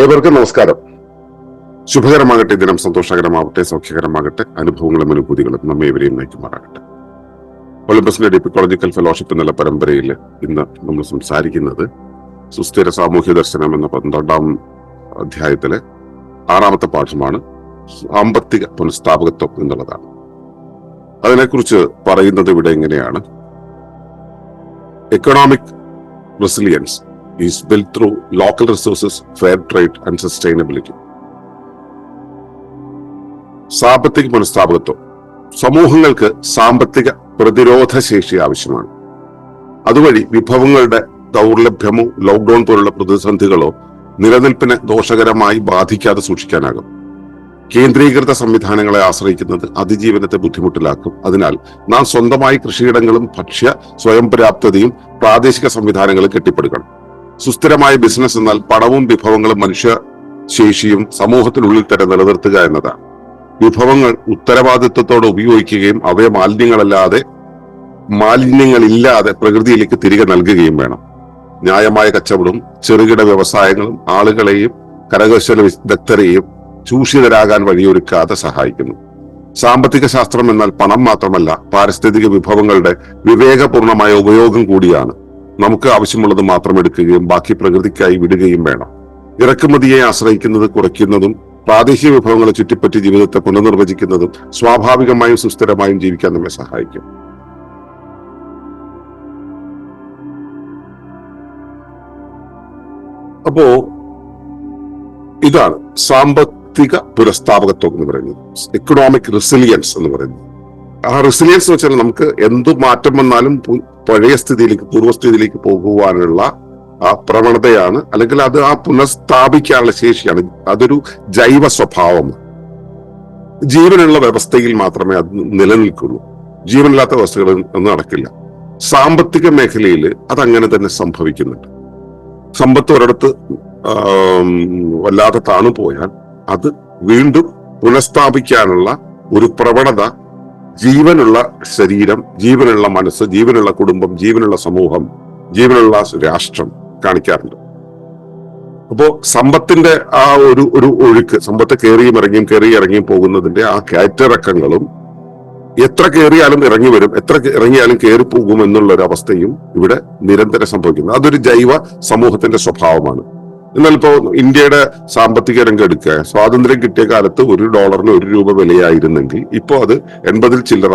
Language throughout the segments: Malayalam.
ഏവർക്കും നമസ്കാരം. ശുഭകരമാകട്ടെ ദിനം സന്തോഷകരമാവട്ടെ സൗഖ്യകരമാകട്ടെ അനുഭവങ്ങളും അനുഭൂതികളും നമ്മെ ഇവരെയും നയിക്കുമാറാകട്ടെ. ഒളിമ്പസിന്റെ ഡിപ്പിക്കോളജിക്കൽ ഫെലോഷിപ്പ് എന്നുള്ള പരമ്പരയിൽ ഇന്ന് നമ്മൾ സംസാരിക്കുന്നത് സുസ്ഥിര സാമൂഹ്യ ദർശനം എന്ന പന്ത്രണ്ടാം അധ്യായത്തിലെ ആറാമത്തെ പാഠമാണ് സാമ്പത്തിക പുനഃസ്ഥാപകത്വം എന്നുള്ളതാണ്. അതിനെക്കുറിച്ച് പറയുന്നത് ഇവിടെ എങ്ങനെയാണ്? Economic resilience is built through local resources, fair trade and sustainability. സാമ്പത്തിക പുനഃസ്ഥാപകത്വം സമൂഹങ്ങൾക്ക് സാമ്പത്തിക പ്രതിരോധ ശേഷി ആവശ്യമാണ്. അതുവഴി വിഭവങ്ങളുടെ ദൗർലഭ്യമോ ലോക്ക്ഡൌൺ പോലുള്ള പ്രതിസന്ധികളോ നിലനിൽപ്പിനെ ദോഷകരമായി ബാധിക്കാതെ സൂക്ഷിക്കാനാകും. കേന്ദ്രീകൃത സംവിധാനങ്ങളെ ആശ്രയിക്കുന്നത് അതിജീവനത്തെ ബുദ്ധിമുട്ടിലാക്കും. അതിനാൽ നാം സ്വന്തമായി കൃഷിയിടങ്ങളും ഭക്ഷ്യ സ്വയം പര്യാപ്തതയും പ്രാദേശിക സംവിധാനങ്ങളും കെട്ടിപ്പടുക്കണം. സുസ്ഥിരമായ ബിസിനസ് എന്നാൽ പണവും വിഭവങ്ങളും മനുഷ്യ ശേഷിയും സമൂഹത്തിനുള്ളിൽ തന്നെ നിലനിർത്തുക എന്നതാണ്. വിഭവങ്ങൾ ഉത്തരവാദിത്വത്തോടെ ഉപയോഗിക്കുകയും അവയെ മാലിന്യങ്ങളല്ലാതെ മാലിന്യങ്ങളില്ലാതെ പ്രകൃതിയിലേക്ക് തിരികെ നൽകുകയും വേണം. ന്യായമായ കച്ചവടവും ചെറുകിട വ്യവസായങ്ങളും ആളുകളെയും കരകൗശല വിദഗ്ധരെയും ചൂഷിതരാകാൻ വഴിയൊരുക്കാതെ സഹായിക്കുന്നു. സാമ്പത്തിക ശാസ്ത്രം എന്നാൽ പണം മാത്രമല്ല പാരിസ്ഥിതിക വിഭവങ്ങളുടെ വിവേകപൂർണമായ ഉപയോഗം കൂടിയാണ്. നമുക്ക് ആവശ്യമുള്ളത് മാത്രം എടുക്കുകയും ബാക്കി പ്രകൃതിക്കായി വിടുകയും വേണം. ഇറക്കുമതിയെ ആശ്രയിക്കുന്നത് കുറയ്ക്കുന്നതും പ്രാദേശിക വിഭവങ്ങളെ ചുറ്റിപ്പറ്റി ജീവിതത്തെ പുനർനിർവചിക്കുന്നതും സ്വാഭാവികമായും സുസ്ഥിരമായും ജീവിക്കാൻ നമ്മെ സഹായിക്കും. അപ്പോ ഇതാണ് സാമ്പത്തിക പുരസ്ഥാപകത്വം എന്ന് പറയുന്നത്. എക്കണോമിക് റെസിലിയൻസ് എന്ന് പറയുന്നത്. ആ റെസിലിയൻസ് എന്ന് വെച്ചാൽ നമുക്ക് എന്ത് മാറ്റം വന്നാലും പഴയ സ്ഥിതിയിലേക്ക് പൂർവസ്ഥിതിയിലേക്ക് പോകുവാനുള്ള ആ പ്രവണതയാണ് അല്ലെങ്കിൽ അത് ആ പുനഃസ്ഥാപിക്കാനുള്ള ശേഷിയാണ്. അതൊരു ജൈവ സ്വഭാവമാണ് ജീവനുള്ള വ്യവസ്ഥയിൽ മാത്രമേ അത് നിലനിൽക്കുള്ളൂ. ജീവനില്ലാത്ത വ്യവസ്ഥകൾ ഒന്നും നടക്കില്ല. സാമ്പത്തിക മേഖലയിൽ അത് അങ്ങനെ തന്നെ സംഭവിക്കുന്നുണ്ട്. സമ്പത്ത് ഒരിടത്ത് വല്ലാതെ താണു പോയാൽ അത് വീണ്ടും പുനഃസ്ഥാപിക്കാനുള്ള ഒരു പ്രവണത ജീവനുള്ള ശരീരം ജീവനുള്ള മനസ്സ് ജീവനുള്ള കുടുംബം ജീവനുള്ള സമൂഹം ജീവനുള്ള രാഷ്ട്രം കാണിക്കാറുണ്ട്. അപ്പോ സമ്പത്തിന്റെ ആ ഒരു ഒരു ഒഴുക്ക് സമ്പത്ത് കയറിയും ഇറങ്ങിയും കയറി ഇറങ്ങിയും പോകുന്നതിന്റെ ആ കയറ്റിറക്കങ്ങളും എത്ര കയറിയാലും ഇറങ്ങി വരും എത്ര ഇറങ്ങിയാലും കയറി പോകും എന്നുള്ള ഒരു അവസ്ഥയും ഇവിടെ നിരന്തരം സംഭവിക്കുന്നു. അതൊരു ജൈവ സമൂഹത്തിന്റെ സ്വഭാവമാണ്. എന്നാൽ ഇപ്പോ ഇന്ത്യയുടെ സാമ്പത്തിക രംഗം എടുക്കുക സ്വാതന്ത്ര്യം കിട്ടിയ കാലത്ത് ഒരു ഡോളറിന് ഒരു രൂപ വിലയായിരുന്നെങ്കിൽ ഇപ്പോ അത് എൺപതിൽ ചില്ലറ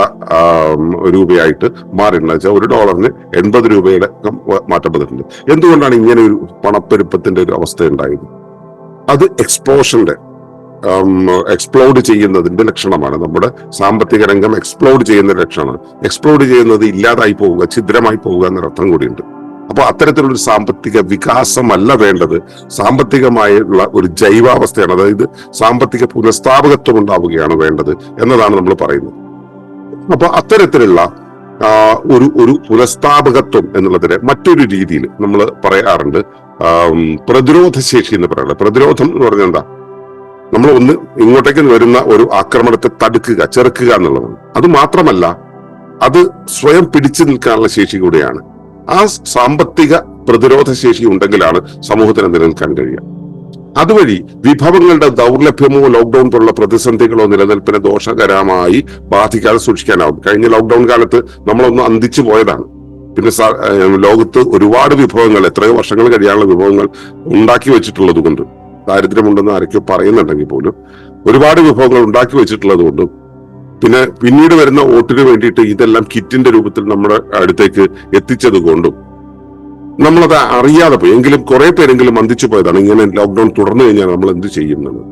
രൂപയായിട്ട് മാറിയിട്ടുണ്ട്. വെച്ചാൽ ഒരു ഡോളറിന് എൺപത് രൂപയുടെ മാറ്റപ്പെട്ടിട്ടുണ്ട് എന്തുകൊണ്ടാണ് ഇങ്ങനെ ഒരു പണപ്പെരുപ്പത്തിന്റെ ഒരു അവസ്ഥ ഉണ്ടായത്? അത് എക്സ്പ്ലോഷന്റെ എക്സ്പ്ലോഡ് ചെയ്യുന്നതിന്റെ ലക്ഷണമാണ്. നമ്മുടെ സാമ്പത്തിക രംഗം എക്സ്പ്ലോഡ് ചെയ്യുന്ന ലക്ഷണമാണ്. എക്സ്പ്ലോഡ് ചെയ്യുന്നത് ഇല്ലാതായി പോവുക ഛിദ്രമായി പോവുക എന്നൊരർത്ഥം കൂടിയുണ്ട്. അപ്പൊ അത്തരത്തിലുള്ള സാമ്പത്തിക വികാസമല്ല വേണ്ടത്. സാമ്പത്തികമായുള്ള ഒരു ജൈവാവസ്ഥയാണ്. അതായത് സാമ്പത്തിക പുനഃസ്ഥാപകത്വം ഉണ്ടാവുകയാണ് വേണ്ടത് എന്നതാണ് നമ്മൾ പറയുന്നത്. അപ്പൊ അത്തരത്തിലുള്ള ഒരു ഒരു പുനഃസ്ഥാപകത്വം എന്നുള്ളതിനെ മറ്റൊരു രീതിയിൽ നമ്മൾ പറയാറുണ്ട്. പ്രതിരോധ ശേഷി എന്ന് പറയുന്നത് പ്രതിരോധം എന്ന് പറഞ്ഞാൽ എന്താ? നമ്മൾ ഒന്ന് ഇങ്ങോട്ടേക്ക് വരുന്ന ഒരു ആക്രമണത്തെ തടുക്കുക ചെറുക്കുക എന്നുള്ളതാണ്. അത് മാത്രമല്ല അത് സ്വയം പിടിച്ചു നിൽക്കാനുള്ള ശേഷി കൂടിയാണ്. ആ സാമ്പത്തിക പ്രതിരോധ ശേഷി ഉണ്ടെങ്കിലാണ് സമൂഹത്തിന് നിലനിൽക്കാൻ കഴിയുക. അതുവഴി വിഭവങ്ങളുടെ ദൗർലഭ്യമോ ലോക്ക്ഡൌൺ പോലുള്ള പ്രതിസന്ധികളോ നിലനിൽപ്പിനെ ദോഷകരമായി ബാധിക്കാതെ സൂക്ഷിക്കാനാവും. കഴിഞ്ഞ ലോക്ക്ഡൌൺ കാലത്ത് നമ്മളൊന്ന് അന്തിച്ചു പോയതാണ്. പിന്നെ ലോകത്ത് ഒരുപാട് വിഭവങ്ങൾ എത്രയോ വർഷങ്ങൾ കഴിയാനുള്ള വിഭവങ്ങൾ ഉണ്ടാക്കി വെച്ചിട്ടുള്ളത് കൊണ്ട് ദാരിദ്ര്യമുണ്ടെന്ന് ആരൊക്കെയോ പറയുന്നുണ്ടെങ്കിൽ പോലും ഒരുപാട് വിഭവങ്ങൾ ഉണ്ടാക്കി വെച്ചിട്ടുള്ളത് കൊണ്ടും പിന്നെ പിന്നീട് വരുന്ന വോട്ടിന് വേണ്ടിയിട്ട് ഇതെല്ലാം കിറ്റിന്റെ രൂപത്തിൽ നമ്മുടെ അടുത്തേക്ക് എത്തിച്ചത് കൊണ്ടും നമ്മളത് അറിയാതെ പോയി. എങ്കിലും കുറെ പേരെങ്കിലും അന്തിച്ചു പോയതാണ്. ഇങ്ങനെ ലോക്ക്ഡൌൺ തുടർന്നു കഴിഞ്ഞാൽ നമ്മൾ എന്ത് ചെയ്യും എന്നുള്ളത്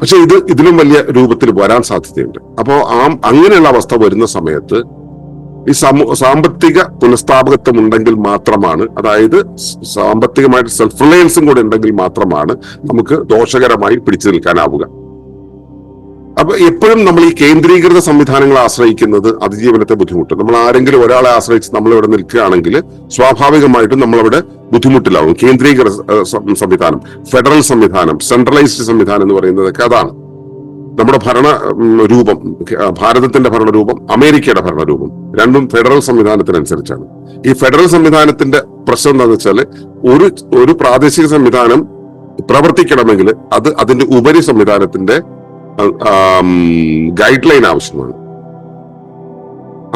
പക്ഷെ ഇത് ഇതിലും വലിയ രൂപത്തിൽ വരാൻ സാധ്യതയുണ്ട്. അപ്പോൾ ആ അങ്ങനെയുള്ള അവസ്ഥ വരുന്ന സമയത്ത് ഈ സമൂ സാമ്പത്തിക പുനഃസ്ഥാപകത്വം ഉണ്ടെങ്കിൽ മാത്രമാണ് അതായത് സാമ്പത്തികമായിട്ട് സെൽഫ് റിലയൻസും കൂടെ ഉണ്ടെങ്കിൽ മാത്രമാണ് നമുക്ക് ദോഷകരമായി പിടിച്ചു നിൽക്കാനാവുക. അപ്പൊ എപ്പോഴും നമ്മൾ ഈ കേന്ദ്രീകൃത സംവിധാനങ്ങളെ ആശ്രയിക്കുന്നത് അതിജീവനത്തെ ബുദ്ധിമുട്ട്. നമ്മൾ ആരെങ്കിലും ഒരാളെ ആശ്രയിച്ച് നമ്മൾ ഇവിടെ നിൽക്കുകയാണെങ്കിൽ സ്വാഭാവികമായിട്ടും നമ്മളവിടെ ബുദ്ധിമുട്ടിലാവും. കേന്ദ്രീകൃത സംവിധാനം ഫെഡറൽ സംവിധാനം സെൻട്രലൈസ്ഡ് സംവിധാനം എന്ന് പറയുന്നതൊക്കെ അതാണ്. നമ്മുടെ ഭരണ രൂപം ഭാരതത്തിന്റെ ഭരണരൂപം അമേരിക്കയുടെ ഭരണരൂപം രണ്ടും ഫെഡറൽ സംവിധാനത്തിനനുസരിച്ചാണ്. ഈ ഫെഡറൽ സംവിധാനത്തിന്റെ പ്രശ്നം എന്താണെന്ന് വെച്ചാൽ ഒരു ഒരു പ്രാദേശിക സംവിധാനം പ്രവർത്തിക്കണമെങ്കിൽ അത് അതിന്റെ ഉപരി സംവിധാനത്തിന്റെ ഗൈഡ് ലൈൻ ആവശ്യമാണ്.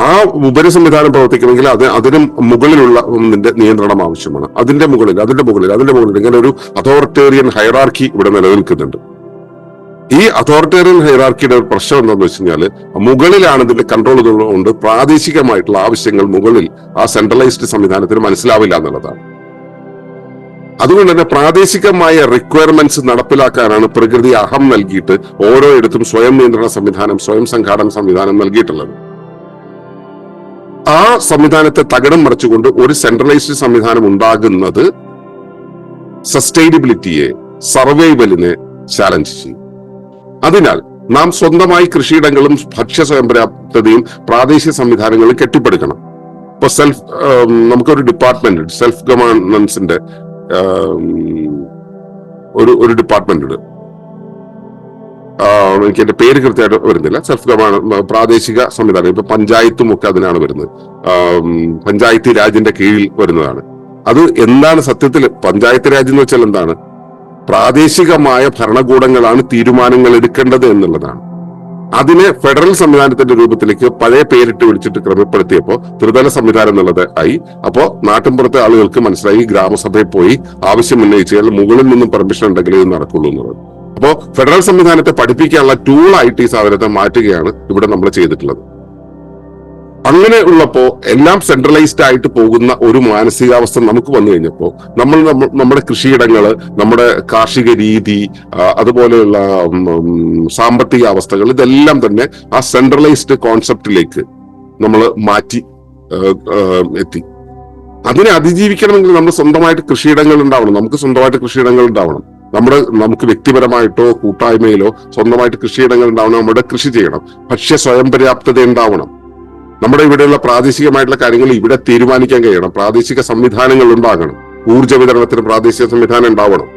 ആ ഉപരി സംവിധാനം പ്രവർത്തിക്കണമെങ്കിൽ അത് അതിനും മുകളിലുള്ള നിയന്ത്രണം ആവശ്യമാണ്. അതിന്റെ മുകളിൽ അതിന്റെ മുകളിൽ അതിന്റെ മുകളിൽ ഇങ്ങനെ ഒരു അതോറിറ്റേറിയൻ ഹൈറാർക്കി ഇവിടെ നിലനിൽക്കുന്നുണ്ട്. ഈ അതോറിറ്റേറിയൻ ഹൈറാർക്കിയുടെ ഒരു പ്രശ്നം എന്താണെന്ന് വെച്ച് കഴിഞ്ഞാൽ മുകളിലാണ് ഇതിന്റെ കൺട്രോൾ കൊണ്ട് പ്രാദേശികമായിട്ടുള്ള ആവശ്യങ്ങൾ മുകളിൽ ആ സെൻട്രലൈസ്ഡ് സംവിധാനത്തിന് മനസ്സിലാവില്ല എന്നുള്ളതാണ്. അതുകൊണ്ട് തന്നെ പ്രാദേശികമായ റിക്വയർമെന്റ്സ് നടപ്പിലാക്കാനാണ് പ്രകൃതി അഹം നൽകിയിട്ട് ഓരോ ഇടത്തും സ്വയം നിയന്ത്രണ സംവിധാനം സ്വയം സംഘാടന സംവിധാനം നൽകിയിട്ടുള്ളത്. ആ സംവിധാനത്തെ തകിടം മറിച്ചുകൊണ്ട് ഒരു സെൻട്രലൈസ്ഡ് സംവിധാനം ഉണ്ടാകുന്നത് സസ്റ്റൈനബിലിറ്റിയെ സർവൈവലിനെ ചാലഞ്ച് ചെയ്യും. അതിനാൽ നാം സ്വന്തമായി കൃഷിയിടങ്ങളും ഭക്ഷ്യ സ്വയംപര്യാപ്തതയും പ്രാദേശിക സംവിധാനങ്ങളും കെട്ടിപ്പടുക്കണം. ഇപ്പൊ സെൽഫ് നമുക്കൊരു ഡിപ്പാർട്ട്മെന്റ് സെൽഫ് ഗവേണൻസിന്റെ ഒരു ഒരു ഡിപ്പാർട്ട്മെന്റ് ഉണ്ട്. എനിക്ക് എന്റെ പേര് കൃത്യമായിട്ട് വരുന്നില്ല. സെൽഫ് ഗവേണ പ്രാദേശിക സംവിധാനം. ഇപ്പൊ പഞ്ചായത്തും ഒക്കെ അതിനാണ് വരുന്നത്. പഞ്ചായത്തി രാജിന്റെ കീഴിൽ വരുന്നതാണ്. അത് എന്താണ് സത്യത്തിൽ പഞ്ചായത്ത് രാജ് എന്ന് വെച്ചാൽ എന്താണ്? പ്രാദേശികമായ ഭരണകൂടങ്ങളാണ് തീരുമാനങ്ങൾ എടുക്കേണ്ടത് എന്നുള്ളതാണ്. അതിനെ ഫെഡറൽ സംവിധാനത്തിന്റെ രൂപത്തിലേക്ക് പഴയ പേരിട്ട് വിളിച്ചിട്ട് ക്രമപ്പെടുത്തിയപ്പോൾ ത്രിതല സംവിധാനം എന്നുള്ളത് ആയി. അപ്പോ നാട്ടിൻപുറത്തെ ആളുകൾക്ക് മനസ്സിലായി ഗ്രാമസഭയിൽ പോയി ആവശ്യം ഉന്നയിച്ചാൽ മുകളിൽ നിന്നും പെർമിഷൻ ഉണ്ടെങ്കിൽ ഇത് നടക്കുള്ളൂ എന്നുള്ളത് അപ്പോ ഫെഡറൽ സംവിധാനത്തെ പഠിപ്പിക്കാനുള്ള ടൂൾ ആയിട്ട് ഈ സാധനത്തെ മാറ്റുകയാണ് ഇവിടെ നമ്മൾ ചെയ്തിട്ടുള്ളത്. അങ്ങനെ ഉള്ളപ്പോൾ എല്ലാം സെൻട്രലൈസ്ഡ് ആയിട്ട് പോകുന്ന ഒരു മാനസികാവസ്ഥ നമുക്ക് വന്നു കഴിഞ്ഞപ്പോൾ നമ്മൾ നമ്മ- നമ്മുടെ കൃഷിയിടങ്ങൾ നമ്മുടെ കാർഷിക രീതി അതുപോലെയുള്ള സാമ്പത്തിക അവസ്ഥകൾ ഇതെല്ലാം തന്നെ ആ സെൻട്രലൈസ്ഡ് കോൺസെപ്റ്റിലേക്ക് നമ്മൾ മാറ്റി എത്തി. അതിനെ അതിജീവിക്കണമെങ്കിൽ നമ്മൾ സ്വന്തമായിട്ട് കൃഷിയിടങ്ങൾ ഉണ്ടാവണം. നമുക്ക് സ്വന്തമായിട്ട് കൃഷിയിടങ്ങൾ ഉണ്ടാവണം. നമ്മുടെ നമുക്ക് വ്യക്തിപരമായിട്ടോ കൂട്ടായ്മയിലോ സ്വന്തമായിട്ട് കൃഷിയിടങ്ങൾ ഉണ്ടാവണം. നമ്മുടെ കൃഷി ചെയ്യണം. ഭക്ഷ്യ സ്വയം പര്യാപ്തത ഉണ്ടാവണം. നമ്മുടെ ഇവിടെയുള്ള പ്രാദേശികമായിട്ടുള്ള കാര്യങ്ങൾ ഇവിടെ തീരുമാനിക്കാൻ കഴിയണം. പ്രാദേശിക സംവിധാനങ്ങൾ ഉണ്ടാകണം. ഊർജ വിതരണത്തിന് പ്രാദേശിക സംവിധാനം ഉണ്ടാവണം.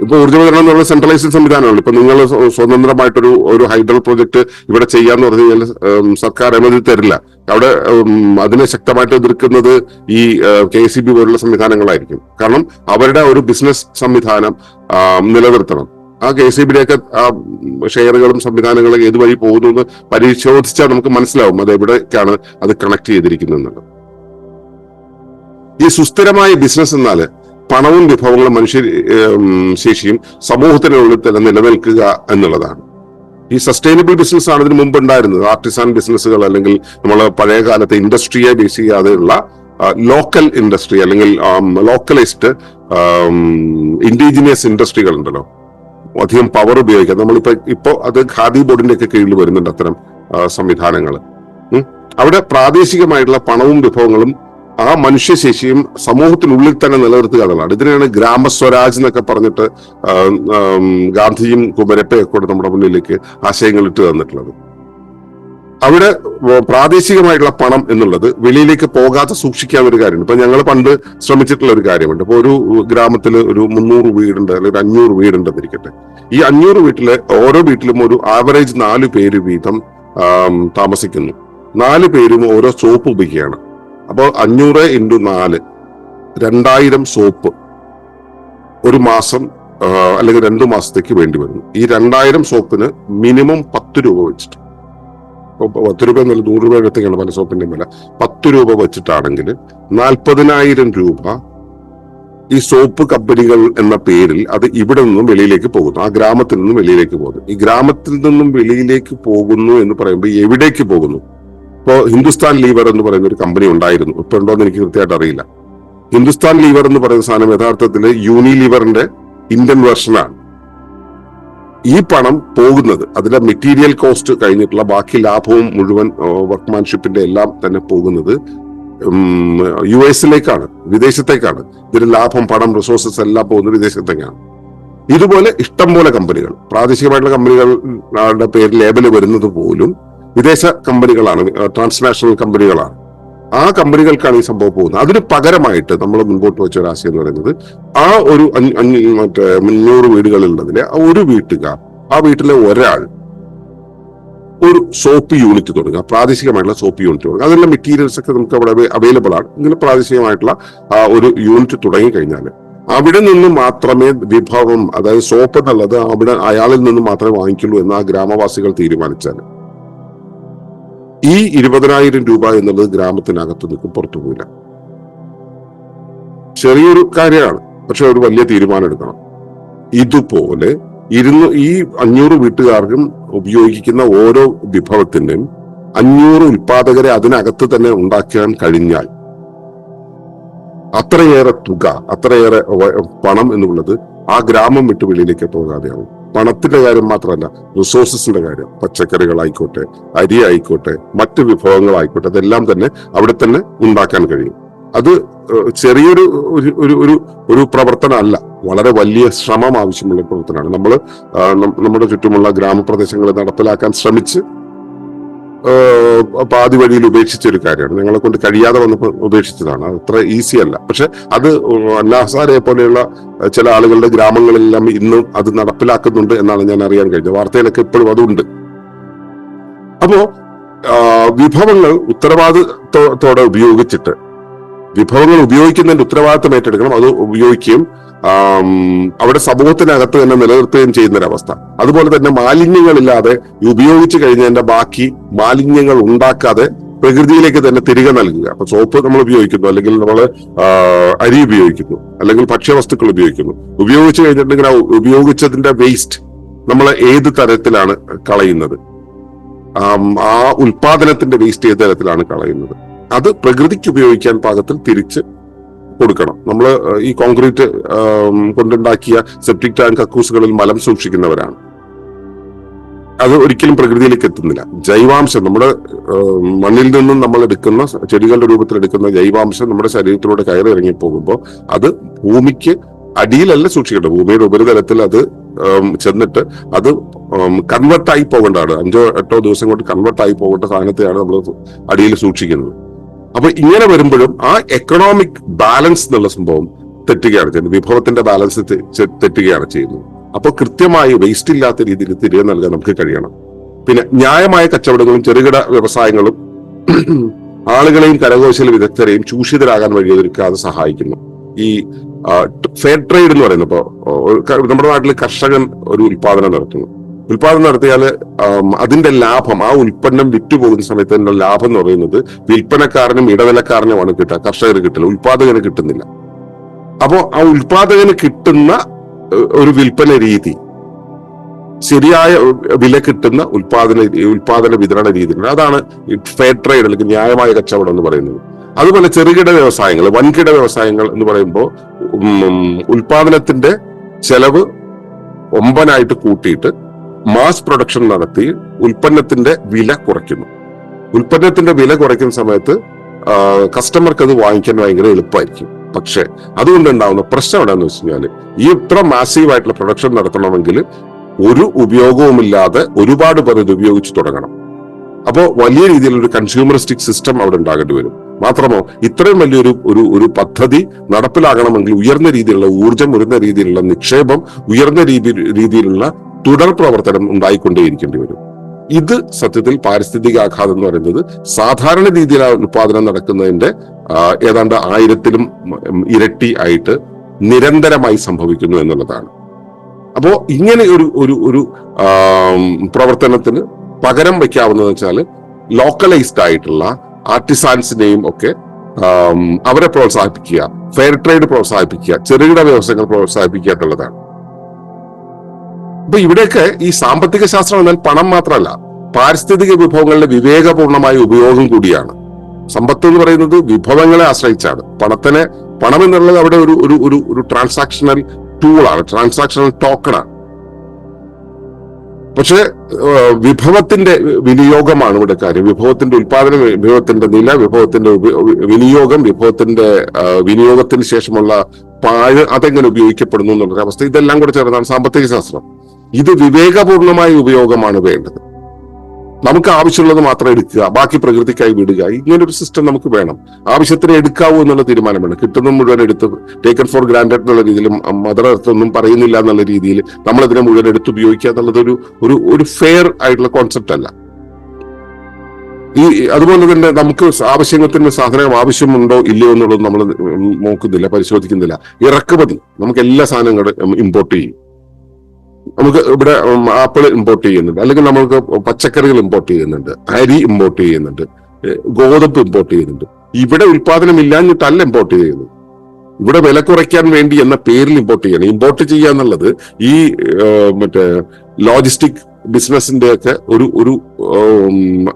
ഇപ്പൊ ഊർജ വിതരണം എന്ന് പറഞ്ഞാൽ സെൻട്രലൈസ്ഡ് സംവിധാനമാണ്. ഇപ്പൊ നിങ്ങൾ സ്വ- സ്വതന്ത്രമായിട്ടൊരു ഒരു ഹൈഡ്രൽ പ്രോജക്ട് ഇവിടെ ചെയ്യാന്ന് പറഞ്ഞു കഴിഞ്ഞാൽ സർക്കാർ അനുമതി തരില്ല. അവിടെ അതിനെ ശക്തമായിട്ട് എതിർക്കുന്നത് ഈ കെ സി ബി പോലുള്ള സംവിധാനങ്ങളായിരിക്കും. കാരണം അവരുടെ ഒരു ബിസിനസ് സംവിധാനം നിലനിർത്തണം. ആ കെ സി ബിയുടെയൊക്കെ ഷെയറുകളും സംവിധാനങ്ങളും ഏത് വഴി പോകുന്നു എന്ന് പരിശോധിച്ചാൽ നമുക്ക് മനസ്സിലാവും അത് എവിടേക്കാണ് അത് കണക്ട് ചെയ്തിരിക്കുന്നത് ഈ സുസ്ഥിരമായ ബിസിനസ് എന്നാൽ പണവും വിഭവങ്ങളും മനുഷ്യ ശേഷിയും സമൂഹത്തിനുള്ളിൽ തന്നെ നിലനിൽക്കുക എന്നുള്ളതാണ്. ഈ സസ്റ്റൈനബിൾ ബിസിനസ് ആണ് ഇതിന് മുമ്പ് ഉണ്ടായിരുന്നത്. ആർട്ടിസാൻ ബിസിനസ്സുകൾ അല്ലെങ്കിൽ നമ്മൾ പഴയ കാലത്തെ ഇൻഡസ്ട്രിയെ ബേസ് ചെയ്യാതെയുള്ള ലോക്കൽ ഇൻഡസ്ട്രി അല്ലെങ്കിൽ ലോക്കലൈസ്ഡ് ഇൻഡിജിനിയസ് ഇൻഡസ്ട്രികൾ ഉണ്ടല്ലോ. അധികം പവർ ഉപയോഗിക്കാം നമ്മളിപ്പോ ഇപ്പോ അത് ഖാദി ബോർഡിന്റെ ഒക്കെ കീഴിൽ വരുന്നുണ്ട് അത്തരം സംവിധാനങ്ങൾ അവിടെ പ്രാദേശികമായിട്ടുള്ള പണവും വിഭവങ്ങളും ആ മനുഷ്യശേഷിയും സമൂഹത്തിനുള്ളിൽ തന്നെ നിലനിർത്തുക എന്നുള്ളതാണ്. ഇതിനെയാണ് ഗ്രാമസ്വരാജ് എന്നൊക്കെ പറഞ്ഞിട്ട് ഗാന്ധിജിയും കുമരപ്പയൊക്കെ നമ്മുടെ മുന്നിലേക്ക് ആശയങ്ങൾ ഇട്ട് തന്നിട്ടുള്ളത്. അവിടെ പ്രാദേശികമായിട്ടുള്ള പണം എന്നുള്ളത് വെളിയിലേക്ക് പോകാതെ സൂക്ഷിക്കാൻ ഒരു കാര്യമുണ്ട് ഇപ്പൊ ഞങ്ങൾ പണ്ട് ശ്രമിച്ചിട്ടുള്ള ഒരു കാര്യമുണ്ട്. ഇപ്പൊ ഒരു ഗ്രാമത്തിൽ ഒരു മുന്നൂറ് വീടുണ്ട് അല്ലെങ്കിൽ ഒരു അഞ്ഞൂറ് വീടുണ്ടെന്നിരിക്കട്ടെ. ഈ അഞ്ഞൂറ് വീട്ടിലെ ഓരോ വീട്ടിലും ഒരു ആവറേജ് നാല് പേര് വീതം താമസിക്കുന്നു. നാല് പേരും ഓരോ സോപ്പ് ഉപയോഗിക്കുകയാണ്. അപ്പോൾ അഞ്ഞൂറ് ഇന്റു നാല് രണ്ടായിരം സോപ്പ് ഒരു മാസം അല്ലെങ്കിൽ രണ്ടു മാസത്തേക്ക് വേണ്ടി വരുന്നു ഈ രണ്ടായിരം സോപ്പിന് മിനിമം പത്ത് രൂപ വെച്ചിട്ട്. പത്ത് രൂപ എന്നല്ല നൂറ് രൂപ എടുത്തേക്കാണ് പല സോപ്പിന്റെ വില പത്ത് രൂപ വെച്ചിട്ടാണെങ്കിൽ നാൽപ്പതിനായിരം രൂപ ഈ സോപ്പ് കമ്പനികൾ എന്ന പേരിൽ അത് ഇവിടെ നിന്നും വെളിയിലേക്ക് പോകുന്നു ആ ഗ്രാമത്തിൽ നിന്നും വെളിയിലേക്ക് പോകുന്നു. ഈ ഗ്രാമത്തിൽ നിന്നും വെളിയിലേക്ക് പോകുന്നു എന്ന് പറയുമ്പോൾ എവിടേക്ക് പോകുന്നു? ഇപ്പോ ഹിന്ദുസ്ഥാൻ ലീവർ എന്ന് പറയുന്ന ഒരു കമ്പനി ഉണ്ടായിരുന്നു. ഇപ്പൊ ഉണ്ടോ എന്ന് എനിക്ക് കൃത്യമായിട്ട് അറിയില്ല. ഹിന്ദുസ്ഥാൻ ലീവർ എന്ന് പറയുന്ന സാധനം യഥാർത്ഥത്തിൽ യൂണിലീവറിന്റെ ഇന്ത്യൻ വെർഷനാണ്. ഈ പണം പോകുന്നത് അതിലെ മെറ്റീരിയൽ കോസ്റ്റ് കഴിഞ്ഞിട്ടുള്ള ബാക്കി ലാഭവും മുഴുവൻ വർക്ക്മാൻഷിപ്പിന്റെ എല്ലാം തന്നെ പോകുന്നത് യു എസിലേക്കാണ് വിദേശത്തേക്കാണ്. ഇതിന് ലാഭം പണം റിസോഴ്സസ് എല്ലാം പോകുന്നത് വിദേശത്തേക്കാണ്. ഇതുപോലെ ഇഷ്ടം പോലെ കമ്പനികൾ പ്രാദേശികമായിട്ടുള്ള കമ്പനികളുടെ പേര് ലേബൽ വരുന്നത് പോലും വിദേശ കമ്പനികളാണ് ട്രാൻസ്നാഷണൽ കമ്പനികളാണ്. ആ കമ്പനികൾക്കാണ് ഈ സംഭവം പോകുന്നത്. അതിന് പകരമായിട്ട് നമ്മൾ മുൻപോട്ട് വെച്ച ഒരു ആശയം എന്ന് പറയുന്നത് ആ ഒരു മറ്റേ മുന്നൂറ് വീടുകളുള്ളതിലെ ആ ഒരു വീട്ടുകാർ ആ വീട്ടിലെ ഒരാൾ ഒരു സോപ്പ് യൂണിറ്റ് തുടങ്ങുക പ്രാദേശികമായിട്ടുള്ള സോപ്പ് യൂണിറ്റ് തുടങ്ങുക. അതിനുള്ള മെറ്റീരിയൽസ് ഒക്കെ നമുക്ക് അവിടെ അവൈലബിൾ ആണ്. ഇങ്ങനെ പ്രാദേശികമായിട്ടുള്ള ആ ഒരു യൂണിറ്റ് തുടങ്ങി കഴിഞ്ഞാൽ അവിടെ നിന്ന് മാത്രമേ വിഭവം അതായത് സോപ്പ് എന്നുള്ളത് അവിടെ അയാളിൽ നിന്ന് മാത്രമേ വാങ്ങിക്കുള്ളൂ എന്ന് ആ ഗ്രാമവാസികൾ തീരുമാനിച്ചാൽ ഈ ഇരുപതിനായിരം രൂപ എന്നുള്ളത് ഗ്രാമത്തിനകത്ത് നിൽക്കും പുറത്തു പോയില്ല ചെറിയൊരു കാര്യമാണ് പക്ഷെ ഒരു വലിയ തീരുമാനം എടുക്കണം. ഇതുപോലെ ഇരുന്ന് ഈ അഞ്ഞൂറ് വീട്ടുകാർക്കും ഉപയോഗിക്കുന്ന ഓരോ വിഭവത്തിന്റെയും അഞ്ഞൂറ് ഉൽപാദകരെ അതിനകത്ത് തന്നെ ഉണ്ടാക്കാൻ കഴിഞ്ഞാൽ അത്രയേറെ തുക അത്രയേറെ പണം എന്നുള്ളത് ആ ഗ്രാമം വിട്ട് വെളിയിലേക്ക് പോകാതെയാവും. പണത്തിന്റെ കാര്യം മാത്രമല്ല റിസോഴ്സസിന്റെ കാര്യം. പച്ചക്കറികളായിക്കോട്ടെ അരി ആയിക്കോട്ടെ മറ്റ് വിഭവങ്ങളായിക്കോട്ടെ അതെല്ലാം തന്നെ അവിടെ തന്നെ ഉണ്ടാക്കാൻ കഴിയും. അത് ചെറിയൊരു ഒരു ഒരു ഒരു പ്രവർത്തനം അല്ല വളരെ വലിയ ശ്രമം ആവശ്യമുള്ള പ്രവർത്തനമാണ്. നമ്മൾ നമ്മുടെ ചുറ്റുമുള്ള ഗ്രാമപ്രദേശങ്ങളെ നടപ്പിലാക്കാൻ ശ്രമിച്ച് പാതി വഴിയിൽ ഉപേക്ഷിച്ച ഒരു കാര്യമാണ്. ഞങ്ങളെ കൊണ്ട് കഴിയാതെ വന്നപ്പോൾ ഉപേക്ഷിച്ചതാണ്. അത്ര ഈസി അല്ല. പക്ഷെ അത് അന്നാസാരെ പോലെയുള്ള ചില ആളുകളുടെ ഗ്രാമങ്ങളിലെല്ലാം ഇന്നും അത് നടപ്പിലാക്കുന്നുണ്ട് എന്നാണ് ഞാൻ അറിയാൻ കഴിഞ്ഞത്. വാർത്തയിലൊക്കെ ഇപ്പോഴും അതുണ്ട്. അപ്പോ വിഭവങ്ങൾ ഉത്തരവാദിത്തോടെ ഉപയോഗിച്ചിട്ട് വിഭവങ്ങൾ ഉപയോഗിക്കുന്നതിന്റെ ഉത്തരവാദിത്തം ഏറ്റെടുക്കണം. അത് ഉപയോഗിക്കുകയും അവിടെ സമൂഹത്തിനകത്ത് തന്നെ നിലനിർത്തുകയും ചെയ്യുന്ന ഒരവസ്ഥ അതുപോലെ തന്നെ മാലിന്യങ്ങളില്ലാതെ ഉപയോഗിച്ച് കഴിഞ്ഞതിന്റെ ബാക്കി മാലിന്യങ്ങൾ ഉണ്ടാക്കാതെ പ്രകൃതിയിലേക്ക് തന്നെ തിരികെ നൽകുക. അപ്പൊ സോപ്പ് നമ്മൾ ഉപയോഗിക്കുന്നു അല്ലെങ്കിൽ നമ്മൾ അരി ഉപയോഗിക്കുന്നു അല്ലെങ്കിൽ ഭക്ഷ്യവസ്തുക്കൾ ഉപയോഗിക്കുന്നു. ഉപയോഗിച്ചു കഴിഞ്ഞിട്ടുണ്ടെങ്കിൽ ആ ഉപയോഗിച്ചതിന്റെ വേസ്റ്റ് നമ്മൾ ഏത് തരത്തിലാണ് കളയുന്നത്? ആ ഉൽപാദനത്തിന്റെ വേസ്റ്റ് ഏത് തരത്തിലാണ് കളയുന്നത്? അത് പ്രകൃതിക്ക് ഉപയോഗിക്കാൻ പാകത്തിൽ തിരിച്ച് കൊടുക്കണം. നമ്മൾ ഈ കോൺക്രീറ്റ് കൊണ്ടുണ്ടാക്കിയ സെപ്റ്റിക് ടാങ്ക് കക്കൂസുകളിൽ മലം സൂക്ഷിക്കുന്നവരാണ്. അത് ഒരിക്കലും പ്രകൃതിയിലേക്ക് എത്തുന്നില്ല. ജൈവാംശം നമ്മുടെ മണ്ണിൽ നിന്നും നമ്മൾ എടുക്കുന്ന ചെടികളുടെ രൂപത്തിൽ എടുക്കുന്ന ജൈവാംശം നമ്മുടെ ശരീരത്തിലൂടെ കയറി ഇറങ്ങി പോകുമ്പോൾ അത് ഭൂമിക്ക് അടിയിലല്ല സൂക്ഷിക്കേണ്ടത്. ഭൂമിയുടെ ഉപരിതലത്തിൽ അത് ചെന്നിട്ട് അത് കൺവെർട്ടായി പോകേണ്ടതാണ്. അഞ്ചോ എട്ടോ ദിവസം കൊണ്ട് കൺവെർട്ടായി പോകേണ്ട സാധനത്തെയാണ് നമ്മൾ അടിയിൽ സൂക്ഷിക്കുന്നത്. അപ്പൊ ഇങ്ങനെ വരുമ്പോഴും ആ എക്കണോമിക് ബാലൻസ് എന്നുള്ള സംഭവം തെറ്റുകയാണ് ചെയ്യുന്നത്. വിഭവത്തിന്റെ ബാലൻസ് തെറ്റുകയാണ് ചെയ്യുന്നത്. അപ്പോൾ കൃത്യമായി വേസ്റ്റ് ഇല്ലാത്ത രീതിയിൽ തിരികെ നൽകാൻ നമുക്ക് കഴിയണം. പിന്നെ ന്യായമായ കച്ചവടങ്ങളും ചെറുകിട വ്യവസായങ്ങളും ആളുകളെയും കരകൗശല വിദഗ്ധരെയും ചൂഷിതരാകാൻ വഴിയൊരുക്കാതെ സഹായിക്കുന്നു. ഈ ഫെയർ ട്രേഡ് എന്ന് പറയുന്നത് ഇപ്പോൾ നമ്മുടെ നാട്ടിൽ കർഷകൻ ഒരു ഉൽപാദനം നടത്തുന്നു. ഉൽപാദനം നടത്തിയാൽ അതിന്റെ ലാഭം ആ ഉൽപ്പന്നം വിറ്റുപോകുന്ന സമയത്ത് അതിന്റെ ലാഭം എന്ന് പറയുന്നത് വിൽപ്പനക്കാരനും ഇടനിലക്കാരനുമാണ് കിട്ടുക കർഷകന് കിട്ടില്ല ഉൽപാദകന് കിട്ടുന്നില്ല. അപ്പോ ആ ഉൽപാദകന് കിട്ടുന്ന ഒരു വിൽപ്പന രീതി ശരിയായ വില കിട്ടുന്ന ഉൽപാദന ഉൽപാദന വിതരണ രീതി അതാണ് ഫെയർ ട്രേഡ് അല്ലെങ്കിൽ ന്യായമായ കച്ചവടം എന്ന് പറയുന്നത്. അതുപോലെ ചെറുകിട വ്യവസായങ്ങൾ വൻകിട വ്യവസായങ്ങൾ എന്ന് പറയുമ്പോൾ ഉൽപാദനത്തിന്റെ ചെലവ് ഒമ്പനായിട്ട് കൂട്ടിയിട്ട് മാസ് പ്രൊഡക്ഷൻ നടത്തി ഉൽപ്പന്നത്തിന്റെ വില കുറയ്ക്കുന്നു. ഉൽപ്പന്നത്തിന്റെ വില കുറയ്ക്കുന്ന സമയത്ത് കസ്റ്റമർക്ക് അത് വാങ്ങിക്കാൻ ഭയങ്കര എളുപ്പമായിരിക്കും. പക്ഷേ അതുകൊണ്ട് ഉണ്ടാവുന്ന പ്രശ്നം എന്താണെന്ന് വെച്ച് കഴിഞ്ഞാൽ ഈ ഇത്ര മാസീവ് ആയിട്ടുള്ള പ്രൊഡക്ഷൻ നടത്തണമെങ്കിൽ ഒരു ഉപയോഗവുമില്ലാതെ ഒരുപാട് പേർ ഇത് ഉപയോഗിച്ച് തുടങ്ങണം. അപ്പോൾ വലിയ രീതിയിലുള്ള ഒരു കൺസ്യൂമറിസ്റ്റിക് സിസ്റ്റം അവിടെ ഉണ്ടാകേണ്ടി വരും. മാത്രമോ ഇത്രയും വലിയൊരു ഒരു ഒരു പദ്ധതി നടപ്പിലാകണമെങ്കിൽ ഉയർന്ന രീതിയിലുള്ള ഊർജം ഉയർന്ന രീതിയിലുള്ള നിക്ഷേപം ഉയർന്ന രീതി രീതിയിലുള്ള തുടർ പ്രവർത്തനം ഉണ്ടായിക്കൊണ്ടേയിരിക്കേണ്ടി വരും. ഇത് സത്യത്തിൽ പാരിസ്ഥിതിക ആഘാതം എന്ന് പറയുന്നത് സാധാരണ രീതിയിൽ ആ ഉത്പാദനം നടക്കുന്നതിന്റെ ഏതാണ്ട് ആയിരത്തിലും ഇരട്ടി ആയിട്ട് നിരന്തരമായി സംഭവിക്കുന്നു എന്നുള്ളതാണ്. അപ്പോ ഇങ്ങനെ ഒരു ഒരു ഒരു പ്രവർത്തനത്തിന് പകരം വയ്ക്കാവുന്നതെന്ന് വെച്ചാൽ ലോക്കലൈസ്ഡ് ആയിട്ടുള്ള ആർട്ടിസാൻസിനെയും ഒക്കെ അവരെ പ്രോത്സാഹിപ്പിക്കുക ഫെയർ ട്രേഡ് പ്രോത്സാഹിപ്പിക്കുക ചെറുകിട വ്യവസായങ്ങൾ പ്രോത്സാഹിപ്പിക്കുക എന്നുള്ളതാണ്. അപ്പൊ ഇവിടെയൊക്കെ ഈ സാമ്പത്തിക ശാസ്ത്രം എന്നാൽ പണം മാത്രമല്ല പാരിസ്ഥിതിക വിഭവങ്ങളുടെ വിവേകപൂർണമായ ഉപയോഗം കൂടിയാണ്. സമ്പത്ത് എന്ന് പറയുന്നത് വിഭവങ്ങളെ ആശ്രയിച്ചാണ്. പണത്തിനെ പണം എന്നുള്ളത് അവിടെ ഒരു ഒരു ഒരു ഒരു ട്രാൻസാക്ഷണൽ ടൂളാണ് ട്രാൻസാക്ഷണൽ ടോക്കണാണ് പക്ഷെ വിഭവത്തിന്റെ വിനിയോഗമാണ് ഇവിടെ കാര്യം. വിഭവത്തിന്റെ ഉൽപാദന വിഭവത്തിന്റെ നില വിഭവത്തിന്റെ വിനിയോഗം വിഭവത്തിന്റെ വിനിയോഗത്തിന് ശേഷമുള്ള പാഴ് അതെങ്ങനെ ഉപയോഗിക്കപ്പെടുന്നു എന്നുള്ള അവസ്ഥ ഇതെല്ലാം കൂടെ ചേർന്നാണ് സാമ്പത്തിക ശാസ്ത്രം. ഇത് വിവേകപൂർണമായ ഉപയോഗമാണ് വേണ്ടത്. നമുക്ക് ആവശ്യമുള്ളത് മാത്രം എടുക്കുക ബാക്കി പ്രകൃതിക്കായി വിടുക. ഇങ്ങനൊരു സിസ്റ്റം നമുക്ക് വേണം. ആവശ്യത്തിന് എടുക്കാവൂ എന്നുള്ള തീരുമാനം വേണം കിട്ടുന്നത് മുഴുവൻ എടുത്ത് ടേക്കൺ ഫോർ ഗ്രാൻഡഡ് എന്നുള്ള രീതിയിൽ മദർ എർത്ത് ഒന്നും പറയുന്നില്ല എന്നുള്ള രീതിയിൽ നമ്മൾ ഇതിനെ മുഴുവൻ എടുത്ത് ഉപയോഗിക്കുക എന്നുള്ളത് ഒരു ഒരു ഒരു ഫെയർ ആയിട്ടുള്ള കോൺസെപ്റ്റ് അല്ല. ഈ അതുപോലെ തന്നെ നമുക്ക് ആവശ്യത്തിന് സാധനം ആവശ്യമുണ്ടോ ഇല്ലയോ എന്നുള്ളത് നമ്മൾ നോക്കുന്നില്ല പരിശോധിക്കുന്നില്ല. ഇറക്കുമതി. നമുക്ക് എല്ലാ സാധനങ്ങളും ഇമ്പോർട്ട് ചെയ്യും. നമുക്ക് ഇവിടെ ആപ്പിൾ ഇമ്പോർട്ട് ചെയ്യുന്നുണ്ട്. അല്ലെങ്കിൽ നമുക്ക് പച്ചക്കറികൾ ഇമ്പോർട്ട് ചെയ്യുന്നുണ്ട്. അരി ഇമ്പോർട്ട് ചെയ്യുന്നുണ്ട്. ഗോതമ്പ് ഇമ്പോർട്ട് ചെയ്യുന്നുണ്ട്. ഇവിടെ ഉൽപാദനം ഇല്ലാഞ്ഞിട്ടല്ല ഇമ്പോർട്ട് ചെയ്യുന്നത്. ഇവിടെ വില കുറയ്ക്കാൻ വേണ്ടി എന്ന പേരിൽ ഇമ്പോർട്ട് ചെയ്യണം. ഇമ്പോർട്ട് ചെയ്യുക എന്നുള്ളത് ഈ മറ്റേ ലോജിസ്റ്റിക് ബിസിനസിന്റെ ഒക്കെ ഒരു ഒരു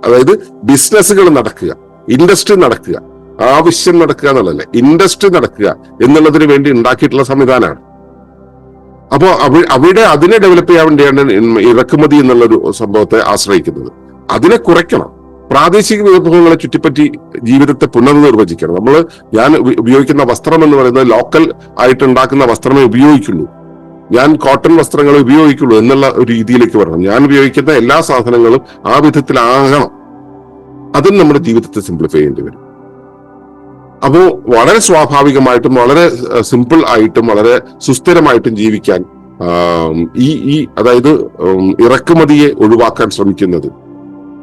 അതായത് ബിസിനസ്സുകൾ നടക്കുക. ഇൻഡസ്ട്രി നടക്കുക. ആവശ്യം നടക്കുക എന്നുള്ളതല്ലേ. ഇൻഡസ്ട്രി നടക്കുക എന്നുള്ളതിന് വേണ്ടി ഉണ്ടാക്കിയിട്ടുള്ള സംവിധാനമാണ്. അപ്പോ അവിടെ അതിനെ ഡെവലപ്പ് ചെയ്യാൻ വേണ്ടിയാണ് ഇറക്കുമതി എന്നുള്ള ഒരു സംഭവത്തെ ആശ്രയിക്കുന്നത്. അതിനെ കുറയ്ക്കണം. പ്രാദേശിക വിഭവങ്ങളെ ചുറ്റിപ്പറ്റി ജീവിതത്തെ പുനർനിർവചിക്കണം. നമ്മൾ ഞാൻ ഉപയോഗിക്കുന്ന വസ്ത്രം എന്ന് പറയുന്നത് ലോക്കൽ ആയിട്ട് ഉണ്ടാക്കുന്ന വസ്ത്രമേ ഉപയോഗിക്കുള്ളൂ. ഞാൻ കോട്ടൺ വസ്ത്രങ്ങൾ ഉപയോഗിക്കുള്ളൂ എന്നുള്ള ഒരു രീതിയിലേക്ക് വരണം. ഞാൻ ഉപയോഗിക്കുന്ന എല്ലാ സാധനങ്ങളും ആ വിധത്തിലാകണം. അതും നമ്മുടെ ജീവിതത്തെ സിംപ്ലിഫൈ ചെയ്യേണ്ടി വരും. അപ്പോ വളരെ സ്വാഭാവികമായിട്ടും വളരെ സിമ്പിൾ ആയിട്ടും വളരെ സുസ്ഥിരമായിട്ടും ജീവിക്കാൻ ഈ ഈ അതായത് ഇറക്കുമതിയെ ഒഴിവാക്കാൻ ശ്രമിക്കുന്നത്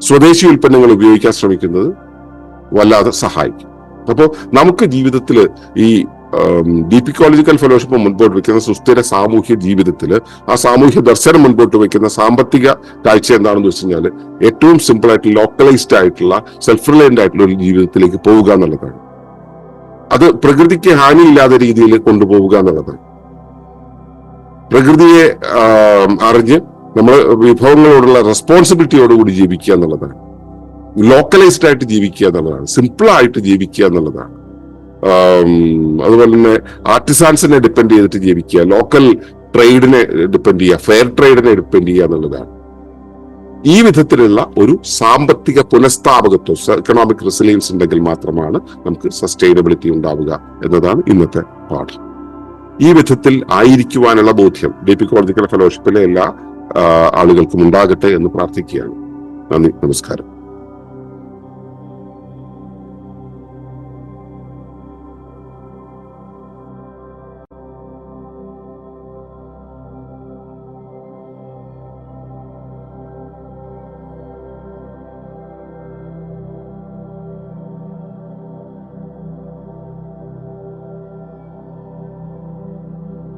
സ്വദേശി ഉൽപ്പന്നങ്ങൾ ഉപയോഗിക്കാൻ ശ്രമിക്കുന്നത് വല്ലാതെ സഹായിക്കും. അപ്പോൾ നമുക്ക് ജീവിതത്തിൽ ഈ ഡീപിക്കോളജിക്കൽ ഫെലോഷിപ്പ് മുൻപോട്ട് വെക്കുന്ന സുസ്ഥിര സാമൂഹ്യ ജീവിതത്തിൽ ആ സാമൂഹ്യ ദർശനം മുൻപോട്ട് വെക്കുന്ന സാമ്പത്തിക കാഴ്ച എന്താണെന്ന് വെച്ച് കഴിഞ്ഞാൽ ഏറ്റവും സിമ്പിൾ ആയിട്ട് ലോക്കലൈസ്ഡ് ആയിട്ടുള്ള സെൽഫ് റിലയന്റ് ആയിട്ടുള്ള ഒരു ജീവിതത്തിലേക്ക് പോവുക എന്നുള്ളതാണ്. അത് പ്രകൃതിക്ക് ഹാനിയില്ലാത്ത രീതിയിൽ കൊണ്ടുപോവുക എന്നുള്ളതാണ് പ്രകൃതിയെ അറിഞ്ഞ് നമ്മൾ വിഭവങ്ങളോടുള്ള റെസ്പോൺസിബിലിറ്റിയോടുകൂടി ജീവിക്കുക എന്നുള്ളതാണ്. ലോക്കലൈസ്ഡ് ആയിട്ട് ജീവിക്കുക എന്നുള്ളതാണ്. സിമ്പിൾ ആയിട്ട് ജീവിക്കുക എന്നുള്ളതാണ്. അതുപോലെ തന്നെ ആർട്ടിസാൻസിനെ ഡിപ്പെൻഡ് ചെയ്തിട്ട് ജീവിക്കുക. ലോക്കൽ ട്രേഡിനെ ഡിപ്പെൻഡ് ചെയ്യുക. ഫെയർ ട്രേഡിനെ ഡിപ്പെൻഡ് ചെയ്യുക എന്നുള്ളതാണ്. ഈ വിധത്തിലുള്ള ഒരു സാമ്പത്തിക പുനഃസ്ഥാപകത്വം എക്കണോമിക് റെസിലിയൻസ് ഉണ്ടെങ്കിൽ മാത്രമാണ് നമുക്ക് സസ്റ്റൈനബിലിറ്റി ഉണ്ടാവുക എന്നതാണ് ഇന്നത്തെ പാഠം. ഈ വിധത്തിൽ ആയിരിക്കുവാനുള്ള ബോധ്യം ഡി പി കോളേജിക്കൽ ഫെലോഷിപ്പിലെ എല്ലാ ആളുകൾക്കും ഉണ്ടാകട്ടെ എന്ന് പ്രാർത്ഥിക്കുകയാണ്. നന്ദി നമസ്കാരം.